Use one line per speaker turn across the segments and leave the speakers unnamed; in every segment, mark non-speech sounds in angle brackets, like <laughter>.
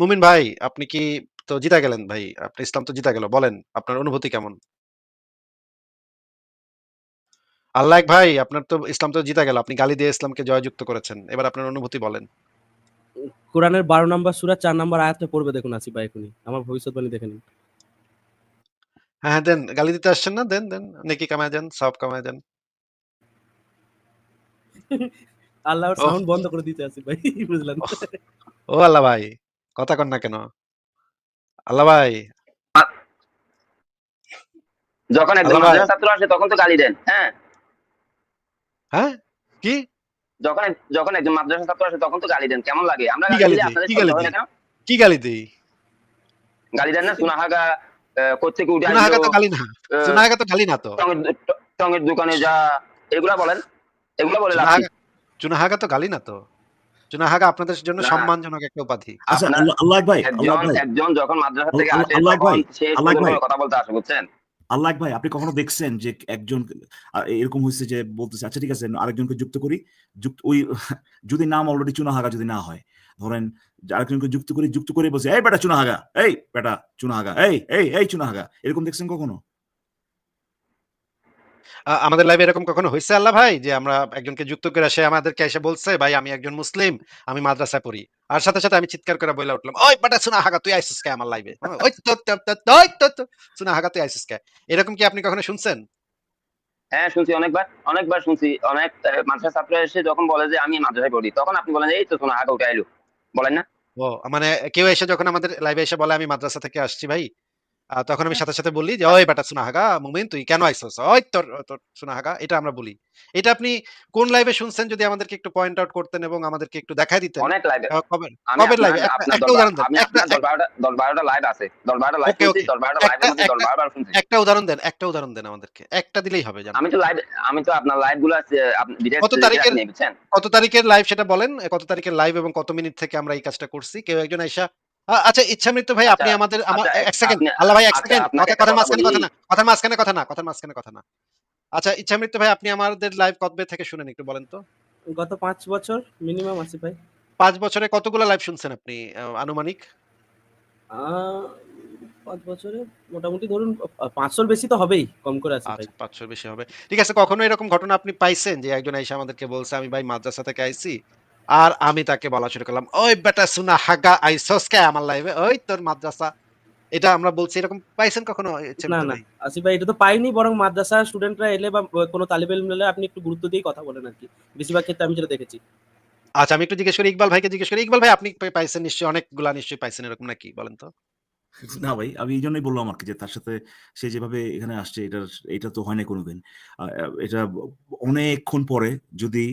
মুমিন ভাই, আপনি কি তো জিতা গেলেন ভাই। আপনি ইসলাম তো জিতা গেল। বলেন আপনার অনুভূতি কেমন? আল্লাহ ভাই, আপনার তো ইসলাম তো জিতা গেল। আপনি গালি দিয়ে ইসলামকে জয়যুক্ত করেছেন। এবার আপনার অনুভূতি বলেন।
কোরআনের ১২ নাম্বার সূরা ৪ নাম্বার আয়াতে পড়বে দেখুন আসিফ ভাই এখনই। আমার ভবিষ্যৎবাণী দেখে নিন।
হ্যাঁ, হ্যাঁ, দেন। গালি দিতে আসছেন না? দেন, দেন। নেকি কামায় দেন, সব কামায় দেন। <laughs>
আল্লাহর সাউন্ড বন্ধ করে দিতে আসিফ ভাই <laughs> বুঝলেন?
ও আল্লাহ ভাই, কথা কন না কেন? আল্লাহ ভাই।
যখন একজন ছাত্র আসে তখন তো গালি দেন, হ্যাঁ?
হ্যাঁ? কি?
যখন যখন একজন মাদ্রাসার ছাত্র আসে তখন তো গালি দেন। কেমন লাগে? আমরা গালি
দেই?
আপনাদের
কি গালি দেই? কি গালি দেই?
গালি দেন না? সুনাহাগা কোত্থেকে উঠে
চুনাহাগা
আইলো?
তো গালি না।
আ
চুনাহাগা তো গালি না তো।
টঙের দোকানে যা এগুলা বলেন। এগুলা বলে?
চুনাহাগা চুনাহাগা তো গালি না তো। আপনাদের জন্য সম্মানজনক একটা উপাধি।
আচ্ছা আল্লাহ ভাই, আল্লাহ
একজন
ভাই।
একজন যখন মাদ্রাসা থেকে আসে
আল্লাহ
তখন
ভাই,
সে
আল্লাহ ভাই।
কথা বলতে আসে, বুঝছেন?
আল্লাহ ভাই, আপনি কখনো দেখছেন যে একজন এরকম হইছে যে বলতেছে, "আচ্ছা ঠিক আছে আরেকজনকে যুক্ত করি।" যুক্ত ওই <laughs> যদি নাম অলরেডি চুনাহাগা যদি না হয়, ধরেন আরেকজনকে যুক্ত করি, যুক্ত করে বলছে, "এই বেটা চুনাহাগা, এই বেটা চুনাহাগা, এই, এই, এই চুনাহাগা।" এরকম দেখছেন কখনো?
আমাদের লাইভে এরকম কখনো হইছে আল্লাহ ভাই? যে আমরা একজনকে যুক্ত করে সে আমাদেরকে এসে বলছে, "ভাই আমি একজন মুসলিম, আমি মাদ্রাসায় পড়ি।" আর সাথে, সাথে আমি চিৎকার করে বইলা উঠলাম, "ওই বেটা চুনাহাগা তুই আইছিস কে আমার লাইভে? ওই তো তো তো ওই তো তো চুনাহাগা তুই আইছিস কে?" এরকম কি আপনি কখনো শুনছেন?
হ্যাঁ, শুনছি অনেকবার। অনেকবার শুনছি। অনেক আ মাদ্রাসার ছাত্র এসে যখন বলে যে, "আমি মাদ্রাসায় পড়ি।" তখন আপনি বলেন, "এই তো সুনাহাগা উঠে আইলো।" বলেন না?
ও মানে কেউ এসে যখন আমাদের লাইভে এসে বলে, "আমি মাদ্রাসা থেকে আসছি ভাই।" তখন আমি সাথে, সাথে বলি যে, "ওই বেটা চুনাহাগা, মুমিন তুই কেন আইছস? ওই তোর তোর চুনাহাগা।" এটা আমরা বলি। এটা আপনি কোন লাইভে শুনছেন যদি আমাদেরকে একটু পয়েন্ট আউট করতেন এবং আমাদেরকে একটু দেখায় দিতেন।
অনেক লাইভে।
কবে
আপনার
লাইভে? একটা
আপনার
একটা
১০
উদাহরণ দেন। একটা
আপনার ১০
এক
১২ টা ১০ ১২ টা লাইভ আছে। ১০ ১২ টা লাইভ
ওকে,
শুনছি।
ওকে।
১০ ১২ টা
একটা
লাইভের মধ্যে ১০ ১২ বার শুনছি।
একটা উদাহরণ দেন, একটা উদাহরণ দেন আমাদেরকে। একটা দিলেই হবে জান।
আমি তো লাইভ আমি তো আপনার লাইভগুলা আছে আপনি
কত তারিখের কত তারিখের লাইভ সেটা বলেন। কত তারিখের লাইভ এবং কত মিনিট থেকে আমরা এই কাজটা করছি। কেউ একজন আইসা আচ্ছা ইচ্ছামৃত্যু ভাই আপনি
আচ্ছা,
আমাদের আমা
আচ্ছা,
১ সেকেন্ড। আল্লাহ ভাই ১
আচ্ছা,
সেকেন্ড। কথার
কথা
মাঝখানে কথা না। কথার মাঝখানে কথা না। কথার মাঝখানে কথা না। আচ্ছা ইচ্ছামৃত্যু ভাই আপনি আমাদের লাইভ কবে থেকে শুনেন একটু বলেন তো?
গত ৫ বছর মিনিমাম আসিফ ভাই।
৫ বছরে কতগুলা লাইভ শুনছেন আপনি আনুমানিক?
৫ বছরে মোটামুটি ধরুন আ ৫০০ র বেশি তো হবেই। কম করে আসিফ ভাই।
আচ্ছা ৫০০ বেশি হবে। ঠিক আছে কখনো এরকম ঘটনা আপনি পাইছেন যে একজন আইসা আমাদেরকে বলছে, "আমি ভাই মাদ্রাসা থেকে আইছি।" আর আমি তাকে বলা শুরু করলাম, "ওই বেটা চুনাহাগা আইছস কে আমার লাইভে? ওই তোর মাদ্রাসা।" এটা আমরা বলছি এরকম পাইছেন কখনো
না, না।
ভাই?
আসিফ ভাই এটা তো পাইনি বরং মাদ্রাসার স্টুডেন্টরা এলে বা কোনো তালিবে ইলম এলে আপনি একটু গুরুত্ব দিয়ে কথা বলেন আরকি। বেশিরভাগ ক্ষেত্রে আমি যেটা দেখেছি।
আচ্ছা আমি একটু জিজ্ঞেস করি ইকবাল ভাইকে জিজ্ঞেস করি। ইকবাল ভাই আপনি পাইছেন নিশ্চয়ই অনেকগুলা নিশ্চয়ই পাইছেন এরকম নাকি? বলেন তো?
না ভাই, আমি এই জন্যই বললাম আরকি যে তার সাথে সে যেভাবে এখানে আসছে এটা এটা তো হয় নাই কোনদিন। এটা অনেকক্ষণ পরে যদি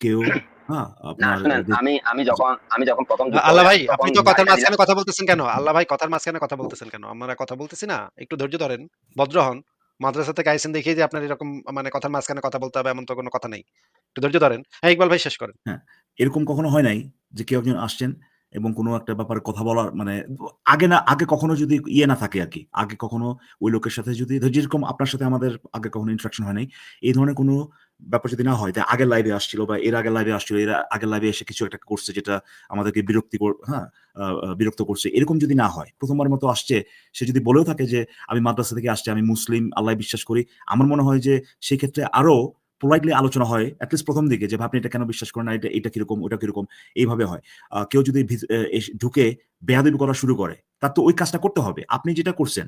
কেউ
না শুনেন আমি আমি যখন আমি যখন ১ম
আল্লাহ ভাই আপনি তো কথার মাঝখানে কথা বলতেছেন কেন? আল্লাহ ভাই কথার মাঝখানে কথা বলতেছেন কেন? আমরা কথা বলতেছি না? একটু ধৈর্য ধরেন, ভদ্র হন। মাদ্রাসা থেকে আইছেন দেখেই যে আপনার এরকম মানে কথার মাঝখানে কথা বলতে হবে এমন তো কোনো কথা নেই। একটু ধৈর্য ধরেন। হ্যাঁ, ইকবাল ভাই শেষ করেন।
হ্যাঁ, এরকম কখনো হয় নাই যে কেউ একজন আসছেন এবং কোনো একটা ব্যাপারে কথা বলার মানে আগে না আগে কখনো যদি ইয়ে না থাকে আরকি। আগে কখনো ওই লোকের সাথে যদি যেরকম আপনার সাথে আমাদের আগে কখনো ইন্টারেকশন হয় নাই। এই ধরনের কোনো ব্যাপার যদি না হয় যে আগের লাইভে আসছিল বা এর আগের লাইভে আসছিল, এর আগের লাইভে এসে কিছু একটা করছে যেটা আমাদেরকে বিরক্তিকর হ্যাঁ, বিরক্ত করছে। এরকম যদি না হয়, প্রথমবার মতো আসছে, সে যদি বলেও থাকে যে আমি মাদ্রাসা থেকে আসছি, আমি মুসলিম, আল্লাহয় বিশ্বাস করি। আমার মনে হয় যে সেই ক্ষেত্রে আরও পোলাইটলি আলোচনা হয় এট লিস্ট ১ম দিকে যে আপনি এটা কেন বিশ্বাস করেন না? এটা এটা কীরকম, ওটা কীরকম এইভাবে হয়। কেউ যদি ঢুকে বেয়াদবি করা শুরু করে, তার তো ওই কাজটা করতে হবে। আপনি যেটা করছেন,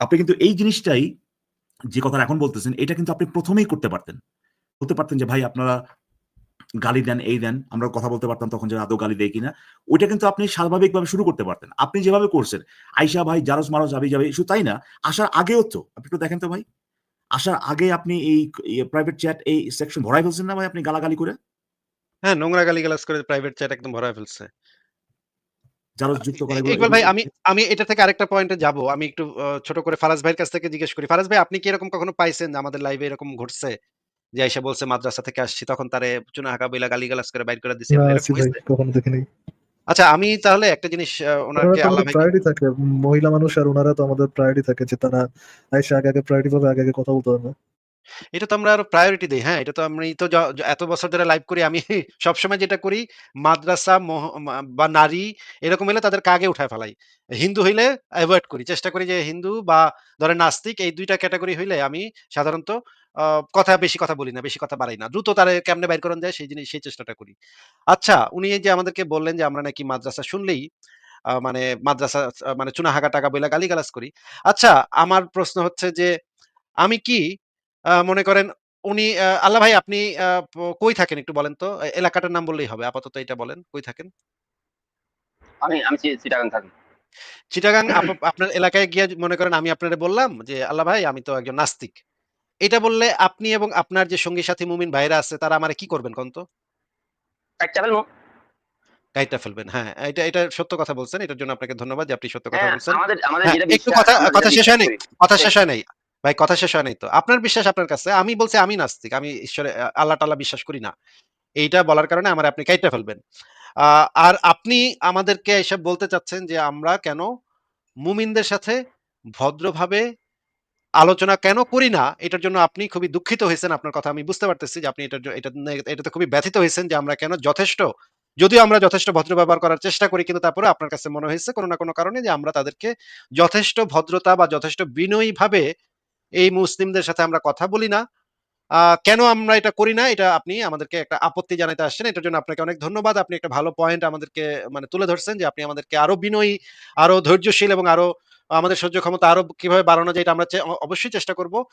আপনি কিন্তু এই জিনিসটাই যে কথাটা এখন বলতেছেন, এটা কিন্তু আপনি ১ম এই করতে পারতেন। বলতে পারতেন যে ভাই আপনারা গালি দেন, এই দেন। আমরা কথা বলতে পারতাম তখন যে আদৌ গালি দেয় কিনা। ওইটা কিন্তু আপনি স্বাভাবিকভাবে শুরু করতে পারতেন। আপনি যেভাবে করছেন, আইসা ভাই জারজ মারজ হাবি যাবে শুধু তাই না, আসার আগেও তো আপনি একটু দেখেন তো ভাই। আসার আগে আপনি এই ইয়ে প্রাইভেট চ্যাট এই সেকশন ভরায় ফেলছেন না ভাই আপনি গালাগালি করে?
হ্যাঁ, নোংরা গালিগালাজ করে প্রাইভেট চ্যাট একদম ভরায় ফেলছে।
জারজ যুক্ত করা
ইকবাল ভাই আমি আমি এটা থেকে আরেকটা পয়েন্টে যাব। আমি একটু ছোট করে ফারাজ ভাইয়ের কাছ থেকে জিজ্ঞেস করি। ফারাজ ভাই আপনি কি এরকম কখনো পাইছেন আমাদের লাইভে এরকম ঘটছে? যে আইসা বলছে মাদ্রাসা থেকে আসছি তখন তারে বইলা গালিগালাজ করে বাইর করে দিছি?
কখনো
আচ্ছা আমি তাহলে একটা জিনিস ওনাকে আল্লাহ
প্রায়োরিটি থাকে। মহিলা মানুষ আর ওনারা তো আমাদের প্রায়োরিটি থাকে যে তারা আইসা আগে, আগে প্রায়োরিটি পাবে আগে, আগে কথা বলতে পারবে।
এটা তো আমরা আরও প্রায়োরিটি দেই। হ্যাঁ, এটা তো আমি তো এত বছর ধরে লাইভ করি। আমি <laughs> সবসময় যেটা করি মাদ্রাসা মহ বা নারী এরকম হইলে তাদেরকে আগে উঠায় ফেলাই। হিন্দু হইলে এভয়েড করি। চেষ্টা করি যে হিন্দু বা ধরেন নাস্তিক এই ২ টা ক্যাটেগরি হইলে আমি সাধারণত কথা বেশি কথা বলি না, বেশি কথা বাড়াই না। দ্রুত তারে কেমনে বাইর করানো যায় সেই জিনিস সেই চেষ্টাটা করি। আচ্ছা, উনি যে আমাদেরকে বললেন যে আমরা নাকি মাদ্রাসা শুনলেই মানে মাদ্রাসা মানে চুনাহাগা টাকা বইলা গালিগালাজ করি। আচ্ছা, আমার প্রশ্ন হচ্ছে যে আমি কি মনে করেন উনি আল্লাহ ভাই আপনি কই থাকেন একটু বলেন তো? এলাকাটার নাম বললেই হবে। আপাতত এটা বলেন। কই থাকেন?
আমি আমি চিটাগাং থাকি।
চিটাগাং <coughs> আপনার এলাকায় গিয়ে মনে করেন আমি আপনারে বললাম যে, "আল্লাহ ভাই আমি তো একজন নাস্তিক।" এটা বললে আপনি এবং আপনার যে সঙ্গী সাথী মুমিন ভাইরা আছে তারা আমারে কি করবেন কোন তো?
কাইট্টা
ফেলবেন। হ্যাঁ, এটা এটা সত্য কথা বলছেন। এটার জন্য আপনাকে ধন্যবাদ যে আপনি সত্য কথা
হ্যাঁ,
বলছেন।
আমাদের আমাদের
হ্যাঁ,
যেটা
একটু কথা কথা শেষ হয় নাই। কথা শেষ হয় নাই। ভাই, কথা শেষ হয় নাই তো। আপনার বিশ্বাস আপনার কাছে। আমি বলছি আমি নাস্তিক। আমি ঈশ্বরে আল্লাহ-টাল্লাহ বিশ্বাস করি না। এইটা বলার কারণে আমারে আপনি কাইট্টা ফেলবেন। আর আপনি আমাদেরকে এসে বলতে চাচ্ছেন যে আমরা কেন মুমিনদের সাথে ভদ্রভাবে আলোচনা কেন করি না? এটার জন্য আপনি খুবই দুঃখিত হয়েছেন। আপনার কথা আমি বুঝতে পারতেছি যে আপনি এটার এটা এটাতে খুবই ব্যথিত হয়েছেন যে আমরা কেন যথেষ্ট, যদিও আমরা যথেষ্ট ভদ্র ব্যবহার করার চেষ্টা করি, কিন্তু তারপরে আপনার কাছে মনে হয়েছে কোনো না কোনো কারণে যে আমরা তাদেরকে যথেষ্ট ভদ্রতা বা যথেষ্ট বিনয়ীভাবে এই মুসলিমদের সাথে আমরা কথা বলি না। কেন আমরা এটা করি না? এটা আপনি আমাদেরকে একটা আপত্তি জানাইতে আসছেন। এটার জন্য আপনাকে অনেক ধন্যবাদ। আপনি একটা ভালো পয়েন্ট আমাদেরকে মানে তুলে ধরছেন যে আপনি আমাদেরকে আরও বিনয়ী, আরও ধৈর্যশীল এবং আরও আমাদের সহ্য ক্ষমতা আরও কীভাবে বাড়ানো যায় এটা আমরা অবশ্যই চেষ্টা করব।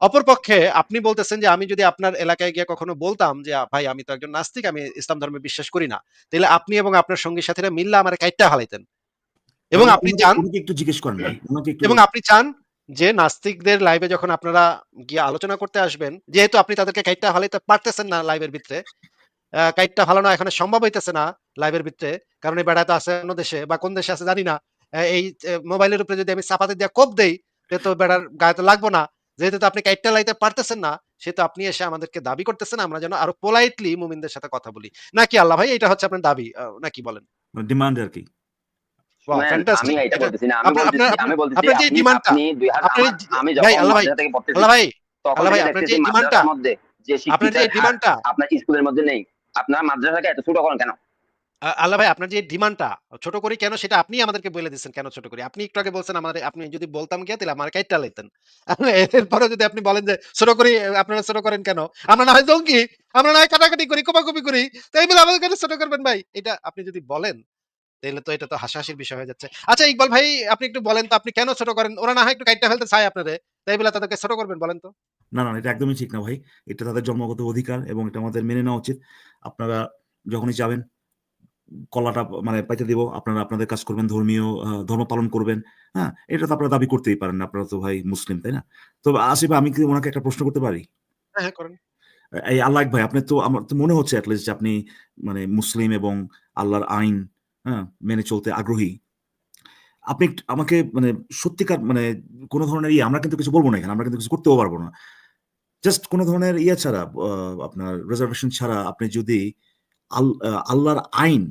অপরপক্ষে আপনি বলতেছেন যে আমি যদি আপনার এলাকায় গিয়ে কখনো বলতাম যে, "ভাই আমি তো একজন নাস্তিক, আমি ইসলাম ধর্মে বিশ্বাস করি না।" তাহলে আপনি এবং আপনার সঙ্গী সাথীরা মিল্লা আমারে কাইটটা হালাইতেন। এবং আপনি চান
একটু জিজ্ঞেস করেন
এবং আপনি চান যে নাস্তিকদের লাইভে যখন আপনারা গিয়ে আলোচনা করতে আসবেন, যেহেতু আপনি তাদেরকে কাইট্টা হালাইতে পারতেছেন না লাইভের ভিতরে, কাইট্টা ফালানো এখানে সম্ভব হইতেছে না লাইভের ভিতরে। কারণ এই বেটা তো আছে অন্য দেশে বা কোন দেশে আছে জানি না। এই মোবাইলের উপরে যদি আমি চাপাতি দিয়া কোপ দেই, তে বেটার গায়ে তো লাগবো না। যেহেতু তো আপনি কাইট্টা লাইতে পারতেছেন না, সেহেতু আপনি এসে আমাদেরকে দাবি করতেছেন আমরা যেন আরও পোলাইটলি মুমিনদের সাথে কথা বলি। নাকি আল্লাহ ভাই এটা হচ্ছে আপনার দাবি নাকি বলেন?
ডিমান্ড আরকি।
ওয়াও
স্কুলের মধ্যে নেই। আপনার মাদ্রাসাকে এত ছোট করেন কেন?
আল্লাহ ভাই আপনার যে ডিমান্ডটা ছোট করি কেন সেটা আপনিই আমাদেরকে বইলে দিচ্ছেন কেন ছোট করি। আপনি একটু আগে বলছেন আমারে আপনি যদি বলতাম গিয়া তাইলে আমারে কাইট্টা। এরপরেও যদি আপনি বলেন যে ছোট করি আপনারা ছোট করেন কেন? আমরা না হয় জঙ্গি, আমরা না হয় কাটাকাটি করি, কোপাকুপি করি। তাই বলে আমাদের ছোট করবেন ভাই? এটা আপনি যদি বলেন তাইলে তো এটা তো হাসাহাসির বিষয় হয়ে যাচ্ছে। আচ্ছা ইকবাল ভাই আপনি একটু বলেন তো আপনি কেন ছোট করেন? ওরা না হয় একটু কাইট্টা ফেলতে চায় আপনারে। তাই বলে তাদেরকে ছোট করবেন বলেন তো?
না, না, এটা একদমই ঠিক না ভাই। এটা তাদের জন্মগত অধিকার এবং এটা আমাদের মেনে নেওয়া উচিত। আপনারা যখনই যাবেন কলাটা মানে পাইতে দিব। আপনারা আপনাদের কাজ করবেন, ধর্মীয় ধর্ম পালন করবেন। হ্যাঁ? এটা তো আপনারা দাবি করতেই পারেন। না আপনারা তো ভাই মুসলিম, তাই না? তো আসিফ আমি কি ওনাকে একটা প্রশ্ন করতে পারি?
হ্যাঁ, হ্যাঁ করেন।
এই আল্লাহ ভাই আপনি তো আমার তো মনে হচ্ছে এটলিস্ট যে আপনি মানে মুসলিম এবং আল্লাহর আইন, হ্যাঁ? মেনে চলতে আগ্রহী। আপনি আমাকে মানে সত্যিকার মানে কোন ধরনের ইয়ে আমরা কিন্তু কিছু বলব না এখানে। আমরা কিন্তু কিছু করতেও পারব না। জাস্ট কোন ধরনের ইয়ে ছাড়া আপনার রিজার্ভেশন ছাড়া আপনি যদি আল আল্লাহর আইন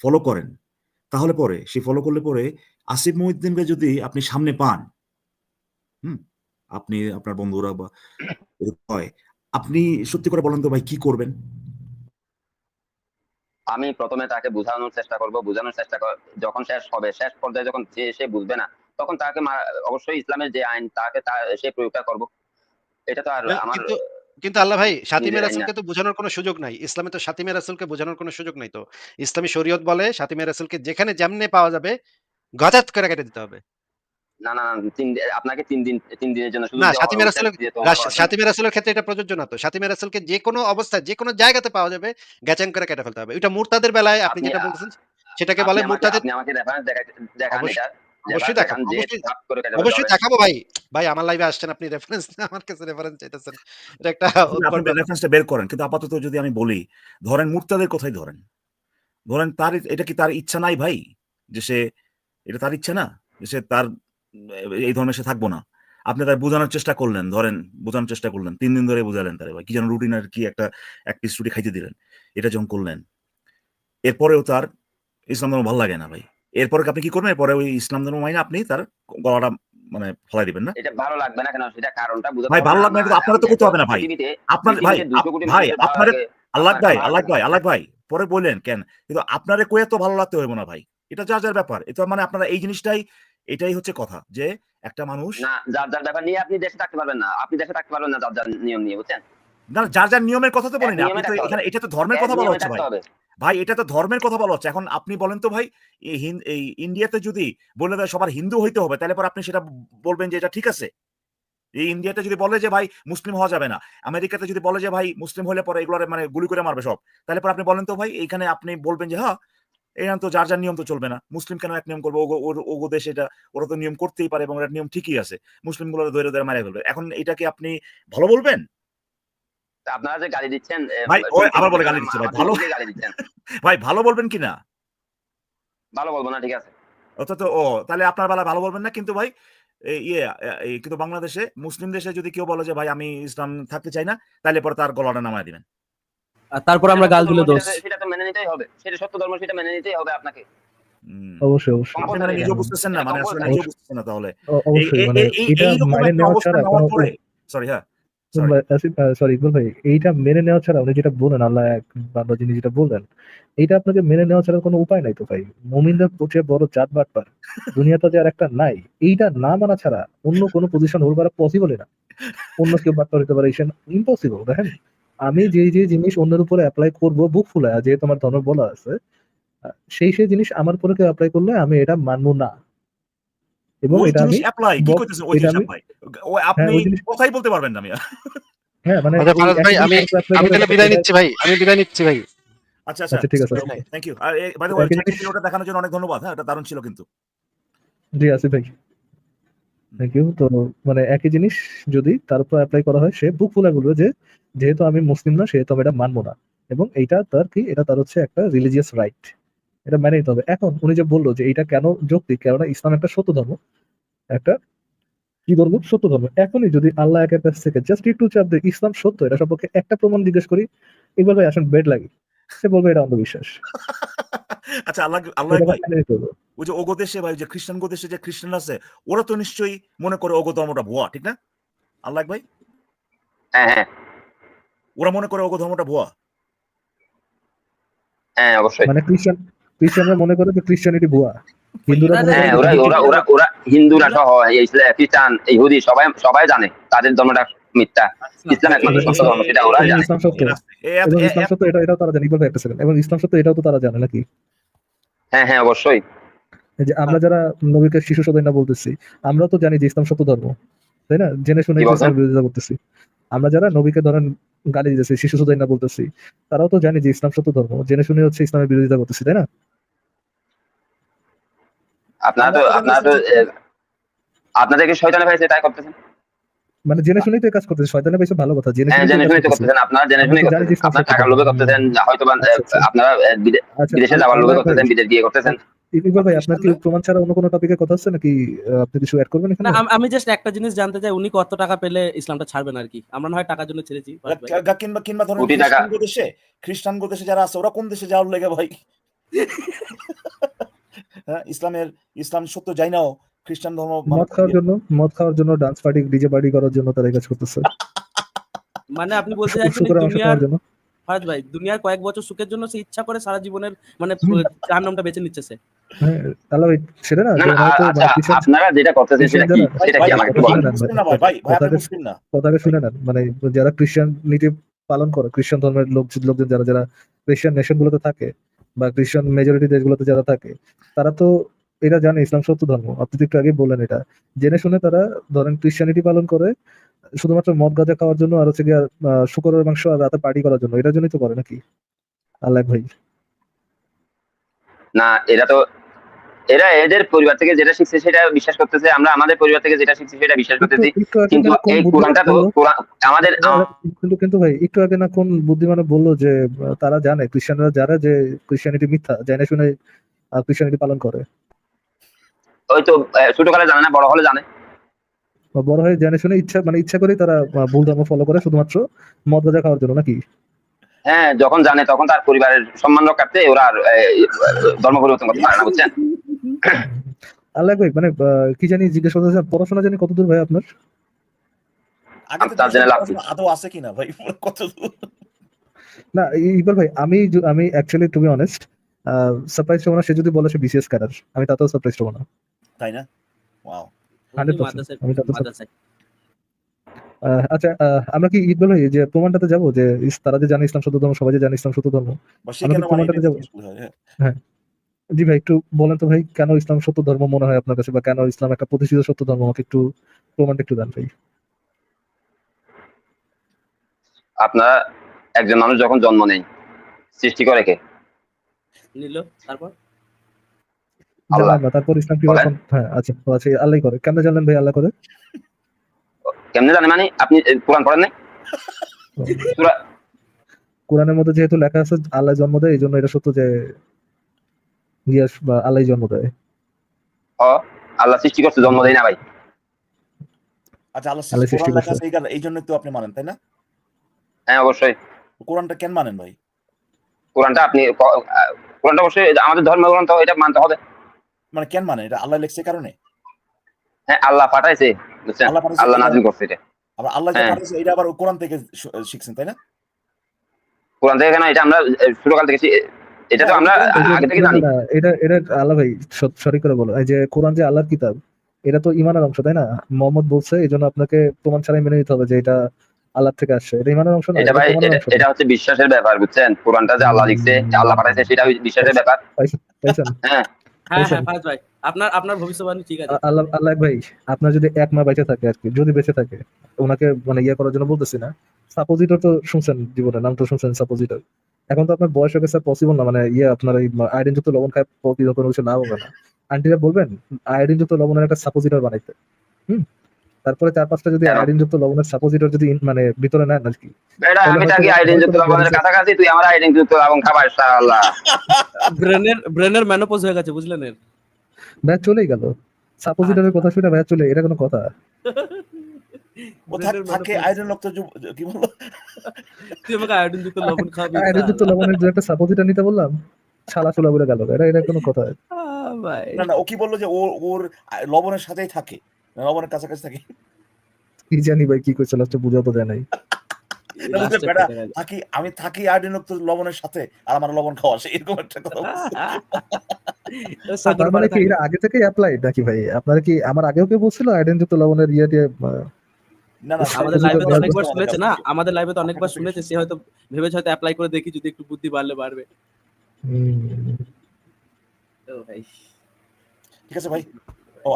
ফলো করেন, তাহলে পরে সে ফলো করলে পরে আসিফ মহিউদ্দিনকে যদি আপনি সামনে পান, হুম? আপনি আপনার বন্ধুরা বা হয়, আপনি সত্যি করে বলেন তো ভাই কি করবেন?
আমি প্রথমে তাকে বুঝানোর চেষ্টা করব। বুঝানোর চেষ্টা যখন শেষ হবে, শেষ পর্যায়ে যখন সে বুঝবে না, তখন তাকে অবশ্যই ইসলামের যে আইন তাকে সে প্রয়োগটা করব। এটা তো আর আমার
কিন্তু কিন্তু আল্লাহ ভাই
না।
রাসূলকে তো বোঝানোর কোনো সুযোগ নাই। ইসলামে তো শাতিমে রাসূলকে বোঝানোর কোনো সুযোগ নাই তো। ইসলামী শরীয়ত বলে শাতিমে রাসূলকে যেখানে যেমনে পাওয়া যাবে গজাত করে কেটে দিতে হবে।
না, না, না ৩ আপনাকে ৩ দিন ৩ দিনের জন্য
না রাসূলের
যে
ক্ষেত্রে এটা প্রযোজ্য না তো। রাসূলকে যেকোনো অবস্থায় যেকোনো জায়গাতে পাওয়া যাবে গ্যাচাং করে কেটে ফেলতে হবে। ওইটা মুরতাদের বেলায় আপনি যেটা বলতেছেন সেটাকে বলে মুরতাদের
আপনি আমাকে রেফারেন্স দেখান
অবশ্যই
এটা।
অবশ্যই
দেখান
অবশ্যই। দেখাবো ভাই। ভাই আমার লাইভে আসছেন আপনি রেফারেন্স আমার কাছে রেফারেন্স চাইতেছেন। এটা একটা।
রেফারেন্সটা বের করেন। কিন্তু আপাতত যদি আমি বলি, ধরেন মুরতাদের কথাই ধরেন। ধরেন তার এটা কি তার ইচ্ছা নাই ভাই? যে সে এটা তার ইচ্ছা না? যে সে তার এই ধর্মে সে থাকব না। আপনি তার বোঝানোর চেষ্টা করলেন, ধরেন বোঝানোর চেষ্টা করলেন। ৩ দিন ধরে বুঝালেন তারে ভাই। কি যেন রুটিন আর কি একটা এক পিস রুটি খাইতে দিলেন। এটা যখন করলেন। এরপরেও তার ইসলাম ধর্ম ভালো লাগে না ভাই। এরপরে আপনি কি করবেন? এরপরে ওই ইসলাম ধর্ম মাইনে আপনি তার গলাটা মানে ফলাই দিবেন না
এটা ভালো লাগবে না কেন সেটা কারণটা বুঝাতে
ভাই, ভালো লাগবে না আপনারা তো করতে হবে না ভাই। আপনার ভাই
পৃথিবীতে 200 কোটি
আপ- ভাই আপনার আল্লাহ ভাই আল্লাহ ভাই। আল্লাহ ভাই পরে বললেন কেন কিন্তু আপনারে কয়ে তো ভালো লাগতে হইব না ভাই এটা যা যার ব্যাপার এটা মানে আপনারা এই জিনিসটাই এটাই হচ্ছে কথা যে একটা মানুষ
না যার যার ব্যাপার নিয়ে আপনি দেশে থাকতে পারবেন না। আপনি দেশে থাকতে পারবেন না যার যার নিয়ম নিয়ে বুঝছেন?
না যার যার নিয়মের কথা তো বলেন। আপনি তো এখানে এটা তো ধর্মের কথা বলা হচ্ছে ভাই। ভাই এটা তো ধর্মের কথা বলা হচ্ছে। এখন আপনি বলেন তো ভাই এই ইন্ডিয়াতে যদি বলে দেয় সবার হিন্দু হইতে হবে তাহলে পর আপনি সেটা বলবেন যে এটা ঠিক আছে? এই ইন্ডিয়াতে যদি বলে যে ভাই মুসলিম হওয়া যাবে না আমেরিকাতে যদি বলে যে ভাই মুসলিম হলে পরে এগুলো মানে গুলি করে মারবে সব তাহলে পর আপনি বলেন তো ভাই এইখানে আপনি বলবেন যে হ্যাঁ এখানে তো যার যার নিয়ম তো চলবে না। মুসলিম কেন এক নিয়ম করবে? ওগো দেশে এটা ওরা তো নিয়ম করতেই পারে এবং এটা নিয়ম ঠিকই আছে। মুসলিমগুলো ধরে ধরে মারা ফেলবে। এখন এটাকে আপনি ভালো বলবেন?
আপনারা যে গালি দিচ্ছেন
ভাই, আবার বলে গালি দিচ্ছে ভাই, ভালো-
গালি দিচ্ছেন। <laughs>
ভাই ভালো বলবেন কি না?
ভালো বলব না ঠিক আছে।
অর্থাৎ ও তাহলে আপনার বেলা ভালো বলবেন না? কিন্তু ভাই ইয়ে কিন্তু বাংলাদেশে মুসলিম দেশে যদি কেউ বলে যে ভাই আমি ইসলাম থাকতে চাই না তাহলে পরে তার গলাটা নামায় দিবেন।
তারপর আমরা গাল দিলে দোষ।
সেটা- তো মেনে নিতেই হবে। সেটা সত্য ধর্ম সেটা মেনে নিতেই হবে আপনাকে।
অবশ্যই অবশ্যই।
আপনি মানে বুঝতেছেন না মানে আসলে নিজেও বুঝতেছেন না তাহলে।
অবশ্যই মানে
এই- এই-
এটা
এইরকম
নেওয়া ছাড়া কোনো
সরি হ্যাঁ
সরি ইকবাল ভাই এইটা মেনে নেওয়া ছাড়া উনি যেটা বলেন আল্লাহ এক বান্দা যিনি যেটা বললেন এইটা আপনাকে মেনে নেওয়া ছাড়া কোনো উপায় নাই তো ভাই। মুমিনদের বড় জাত বাটপার। দুনিয়াতে যে আর একটা নাই এইটা না মানা ছাড়া অন্য কোনো পজিশন হোল্ড করা পসিবলই না। অন্য কেউ বাটপার হতে পারে ইম্পসিবল দেখেন। আমি যে যে জিনিস অন্যের উপরে অ্যাপ্লাই করব বুক ফুলায় যেহেতু আমার ধর্ম বলা আছে সেই সেই জিনিস আমার উপরে কেউ অ্যাপ্লাই করলে আমি এটা মানবো না। এবং
ওই
এটা আমি
জিনিস অ্যাপ্লাই কি করতেছেন ওই জিনিস অ্যাপ্লাই আপনি কথাই বলতে পারবেন না আমি
হ্যাঁ মানে
আচ্ছা, ভাই, আমি- আমি তাহলে বিদায় নিচ্ছি ভাই আমি বিদায় নিচ্ছি ভাই।
আচ্ছা আচ্ছা
আচ্ছা, ঠিক আছে।
থ্যাংক ইউ আর বাই দ্য ওয়ে ভিডিওটা দেখানোর জন্য অনেক ধন্যবাদ। হ্যাঁ এটা দারুণ ছিল কিন্তু।
জি আসিফ ভাই। থ্যাংক ইউ তো মানে একই জিনিস যদি তার উপর অ্যাপ্লাই করা হয়, সে বুক ফুলে বলবে যে যেহেতু আমি মুসলিম না, সেহেতু আমি এটা মানবো না। এবং এইটা তার কি? এটা তার হচ্ছে একটা রিলিজিয়াস রাইট এটা মেনে নিতে হবে। এখন উনি যে বলল যে এটা কেন যৌক্তিক, কেননা ইসলাম একটা সত্য ধর্ম, একটা কি ধর্ম? সত্য ধর্ম। এখনই যদি আল্লাহ একের কাছ থেকে জাস্ট একটু চাপ দেয়, ইসলাম সত্য, এটা সম্পর্কে একটা প্রমাণ জিজ্ঞেস করি, এবার ভাই আসেন বেড লাগি সে বলবে এটা অন্ধবিশ্বাস। <laughs>
আচ্ছা আল্লাহ আল্লাহ। ওই যে ওগো দেশে ভাই যে খ্রিস্টান গো দেশে যে খ্রিস্টান আছে ওরা তো নিশ্চয়ই মনে করে ওগো ধর্মটা ভুয়া ঠিক না? আল্লাহ ভাই?
হ্যাঁ হ্যাঁ।
ওরা মনে করে ওগো ধর্মটা ভুয়া?
হ্যাঁ অবশ্যই।
মানে খ্রিস্টান খ্রিস্টানরা মনে করে যে খ্রিস্টানিটি ভুয়া। হিন্দুরা
হ্যাঁ ওরা ওরা ওরা ওরা হিন্দুরা সহ ইসলাম খ্রিস্টান ইহুদি সবাই সবাই জানে তাদের ধর্মটা মিথ্যা ইসলাম একমাত্র সত্য ওরা জানে।
ইসলাম সত্য।
এ- এ-
এবং
এ-
ইসলাম সত্য এটা এটাও তারা জানে ইকবাল ভাই একটা সেকেন্ড এবং ইসলাম সত্য এটাও তো তারা জানে নাকি?
হ্যাঁ হ্যাঁ অবশ্যই।
যে আমরা যারা নবীকে শিশু সদয় না বলতেছি আমরা তো জানি যে ইসলাম সত্য ধর্ম তাই না? জেনে শুনে ইসলামের বিরোধিতা করতেছি। আমরা যারা নবীকে ধরেন গালি দিতেছি শিশু সদয় না বলতেছি তারাও তো জানি যে ইসলাম সত্য ধর্ম জেনে শুনে হচ্ছে ইসলামের বিরোধিতা করতেছি তাই না?
আপনারা তো আপনারা তো আপনাদেরকে শয়তানে ভাই তাই করতেছেন?
মানে জেনে শুনেই তো কাজ করতেছি শয়তানের পেছনে ভালো কথা জেনে
হ্যাঁ
শুনেই
জেনে
তো
শুনে তো। করতেছেন আপনারা জেনে শুনে
যে
করতেছেন। আপনার টাকার লোভে করতেছেন হয়তো বা, এ,
আচ্ছা, আচ্ছা।
আপনারা
আচ্ছা
বিদেশে যাওয়ার লোভে করতেছেন বিদেশ গিয়ে করতেছেন।
ইকবাল ভাই আপনার কি প্রমাণ ছাড়া অন্য কোনো টপিকের কথা হচ্ছে নাকি আপনি কিছু অ্যাড করবেন এখানে?
আমি জাস্ট একটা জিনিস জানতে চাই উনি কত টাকা পেলে ইসলামটা ছাড়বেন আর কি? আমরা না হয় টাকার জন্য ছেড়েছি
কিংবা কিংবা ধরেন খ্রিস্টান দেশে খ্রিস্টান দেশে যারা আছে ওরা কোন দেশে যাওয়ার লেগে ভাই? <laughs> হ্যাঁ ইসলামের ইসলাম সত্য যাই নাও খ্রিস্টান ধর্ম মানে-
মদ খাওয়ার জন্য মদ খাওয়ার জন্য ডান্স পার্টি ডিজে পার্টি করার জন্য তারা এই কাজ করতেছে।
মানে আপনি বলতে চাইছেন দুনিয়ার
জন্য।
ফারাজ ভাই দুনিয়ার কয়েক বছর সুখের জন্য সে ইচ্ছা করে সারা জীবনের মানে
হুম।
নামটা বেছে নিচ্ছে সে।
হ্যাঁ আল্লাহ ভাই সেটা না
না না আচ্ছা আপনারা যেটা করতেছেন সেটা কি সেটা কি আমাকে একটু বলেন।
শুনে
না ভাই না।
কথাকে শুনে নেন। মানে যারা খ্রিস্টান নীতি পালন করে খ্রিস্টান ধর্মের লোক লোকজন যারা যারা খ্রিস্টান নেশন গুলোতে থাকে বা খ্রিস্টান মেজরিটি দেশগুলোতে যারা থাকে তারা তো এটা জানে ইসলাম সত্য ধর্ম। আপনি একটু আগে বললেন এটা। জেনে শুনে তারা ধরেন খ্রিস্টানিটি পালন করে শুধুমাত্র মদ গাঁজা খাওয়ার জন্য আর হচ্ছে গিয়ে শুকরের মাংস আর রাতে পার্টি করার জন্য। এটার জন্যই তো করে নাকি? আল্লাহ ভাই
না এরা তো এরা এদের পরিবার থেকে যেটা শিখছে সেটা বিশ্বাস করতেছে আমরা আমাদের পরিবার থেকে যেটা শিখছি সেটা বিশ্বাস করতেছি। কিন্তু এই কোরআনটা তো আমাদের
কিন্তু কিন্তু ভাই একটু আগে না কোন বুদ্ধিমানে বলল যে তারা জানে খ্রিস্টানরা যারা যে খ্রিস্টানিটি মিথ্যা জেনে শুনে খ্রিস্টানিটি পালন করে।
ওই তো আহ, ছোটকালে জানে না বড় হলে জানে।
বড় হয়ে জেনে শুনে ইচ্ছা মানে ইচ্ছা করেই তারা ভুল ধর্ম ফলো করে শুধুমাত্র মদ গাঁজা খাওয়ার জন্য নাকি?
হ্যাঁ যখন জানে তখন তার পরিবারের সম্মান রক্ষার্থে ওরা আর ধর্ম পরিবর্তন করতে পারে না বুঝছেন? <coughs>
আল্লাহ ভাই মানে কি জানি জিজ্ঞেস করতে পড়াশোনা জানি কতদূর ভাই আপনার?
আদৌ আছে কিনা ভাই? <laughs> কত
না ইকবাল ভাই আমি আমি actually to be honest surprise হব না সে যদি বলে সে বিসিএস ক্যাডার আমি তাতেও সারপ্রাইজ হব না।
তাই না? ওয়াও
আচ্ছা আহ, আমরা কি ইকবাল ভাই যে প্রমাণটাতে যাব? যে তারা যে জানে ইসলাম সত্য ধর্ম সবাই যে জানে ইসলাম সত্য ধর্ম।
বা সে
আমরা
কেন
কি
মানে
প্রমাণটাতে যাব?
হ্যাঁ।
জি ভাই একটু বলেন তো ভাই কেন ইসলাম সত্য ধর্ম মনে হয় আপনার কাছে? বা কেন ইসলাম একটা প্রতিষ্ঠিত সত্য ধর্ম? আমাকে একটু প্রমাণটা একটু দেন ভাই।
আপনারা একজন মানুষ যখন জন্ম নেয় সৃষ্টি করে কে?
নিল তারপর?
আল্লাহ।
তারপর ইসলাম হ্যাঁ আচ্ছা আচ্ছা আল্লাহ করে। কেমনে জানলেন ভাই আল্লাহ করে?
কেমনে জানে মানে? আপনি কোরআন পড়েন
কোরআনের মধ্যে যেহেতু লেখা আছে আল্লাহ জন্ম দেয় এই জন্য এটা সত্য যে ইয়াস বা আল্লাহ জন্ম দেয়।
আল্লাহ সৃষ্টি করছে জন্ম দেয় না ভাই।
আচ্ছা আল্লাহ
আল্লাহ সৃষ্টি করছে।
এই জন্য তো আপনি মানেন তাই না?
হ্যাঁ অবশ্যই।
কোরআনটা কেন মানেন ভাই?
কোরআনটা আপনি কোরআনটা অবশ্যই আমাদের ধর্ম গ্রন্থ এটা মানতে হবে।
মানে কেন মানে? এটা আল্লাহ লেখছে কারণে?
হ্যাঁ আল্লাহ পাঠাইছে বুঝছেন?
আল্লাহ পাঠাইছে
আল্লাহ নাজিল করছে এটা।
আবার আল্লাহ যে
হ্যাঁ।
পাঠাইছে এটা আবার কোরআন থেকে শিখছেন তাই না?
কোরআন থেকে কেন? এটা আমরা থেকে এটা তো আমরা
হ্যাঁ,
যে-
আগে থেকে জানি।
এটা এটা আল্লাহ ভাই সঠিক করে বলো। এই যে কোরআন যে আল্লাহর কিতাব এটা তো ইমানের অংশ তাই না? মোহাম্মদ বলছে এই জন্য আপনাকে প্রমাণ ছাড়াই মেনে নিতে হবে যে এটা আল্লাহ থেকে আসছে। এটা ইমানের অংশ না
এটা
এটা
ভাই এটা হচ্ছে বিশ্বাসের ব্যাপার বুঝছেন? কোরআনটা যে আল্লাহ লিখছে যে আল্লাহ পাঠাইছে সেটা বিশ্বাসের ব্যাপার। হ্যাঁ।
হ্যাঁ হ্যাঁ ফাজ ভাই আপনার আপনার ভবিষ্যৎবাণী ঠিক আছে।
আল্লাহ আল্লাহ ভাই আপনার যদি এক মা বেঁচে থাকে আর কি যদি বেঁচে থাকে ওনাকে মানে ইয়ে করার জন্য বলতেছি না সাপোজিটর তো শুনছেন জীবনে নাম তো শুনছেন সাপোজিটর এখন তো আপনার বয়স হয়ে গেছে পসিবল না মানে ইয়ে আপনার এই আয়োডিন যুক্ত লবণ খায় কোনো কিছু লাভ হবে না। আন্টিরা বলবেন আয়োডিন যুক্ত লবণের একটা সাপোজিটর বানাইতে। হুম? তারপরে চার পাঁচটা যদি
কেন?
আয়োডিন যুক্ত লবণের সাপোজিটর যদি মানে ভিতরে নেন আর কি।
আমি থাকি আইডেন যুক্ত লবণের কাছাকাছি তুই আমার আইডেন যুক্ত লবণ খাবার আল্লাহ
ব্রেনের ব্রেনের ম্যানোপজ হয়ে গেছে বুঝলেন এর?
ভাই চলেই গেল। সাপোজিটরের কথা শুনে ভাই চলে এটা কোনো কথা।
থাকে কি বলল
তুই আমাকে আয়োডিন যুক্ত লবণ
আয়োডিন যুক্ত লবণের যে একটা সাপোজিটর নিতে বললাম ছালা চুলা বলে গেল। এটা এটা কোনো কথা।
ভাই।
না না ও কি বলল যে ওর ওর লবণের সাথেই থাকে? কাছাকাছি থাকে।
কি জানি ভাই কি করছে লাস্টে তো যায় নাই।
থাকি আমি থাকি লবণের সাথে আর আমার লবণ খাওয়া সে এরকম একটা কথা
তার মানে কি। আগে থেকে অ্যাপ্লাইড নাকি ভাই? আপনারা কি আমার আগেও কেউ বলছিল আইডেন লবণের ইয়ে দিয়ে
না না
আমাদের লাইভে তো অনেকবার শুনেছে না? আমাদের লাইভে তো অনেকবার শুনেছে সে হয়তো ভেবেছে হয়তো অ্যাপ্লাই করে দেখি যদি একটু বুদ্ধি বাড়লে বাড়বে। ভাই।
ঠিক আছে ভাই। ও